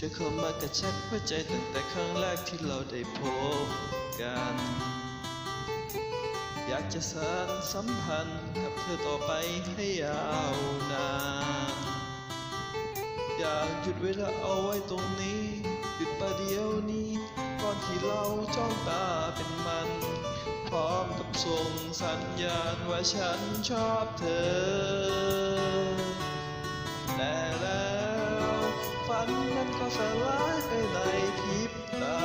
เธอเข้ามากระชับหัวใจตั้งแต่ครั้งแรกที่เราได้พบกัน อยากจะสานสัมพันธ์กับเธอต่อไปให้ยาวนานอยากหยุดเวลาเอาไว้ตรงนี้หยุดประเดี๋ยวนี้ก่อนที่เราจ้องตาเป็นมัน พร้อมกับส่งสัญญาณว่าฉันชอบเธอ สลายไปในพริบตา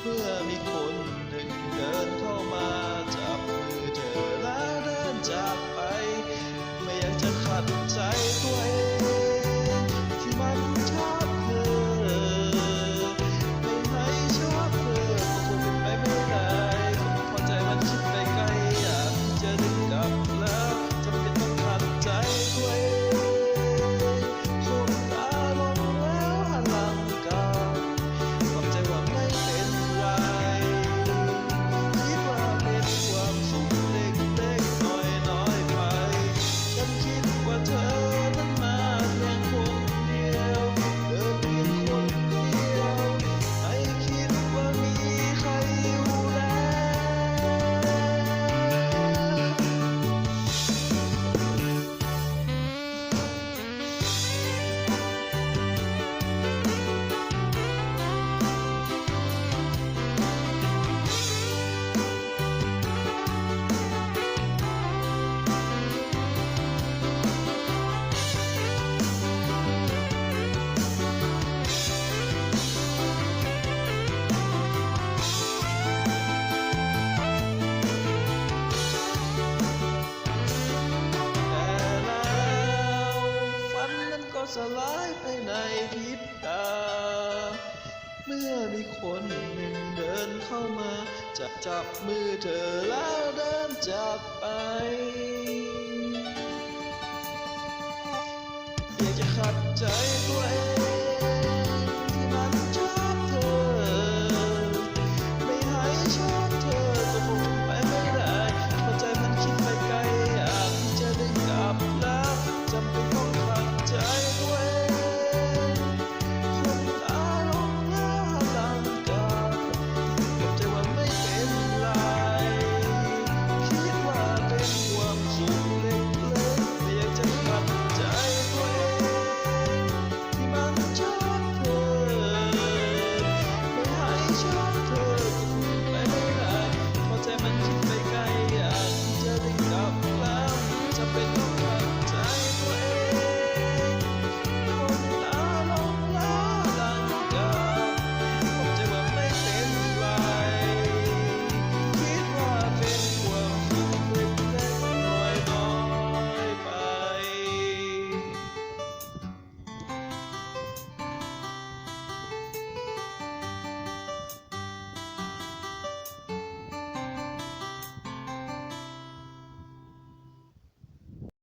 เมื่อมีคนหนึ่งเดินเข้ามาจับมือเธอแล้วเดินจากไป ไม่อยากจะขัดใจตัวเองที่มันช้า สลายไปในพริบตา เมื่อมีคนหนึ่งเดินเข้ามาจับจับมือเธอแล้วเดินจากไปอยากจะขัดใจตัวเอง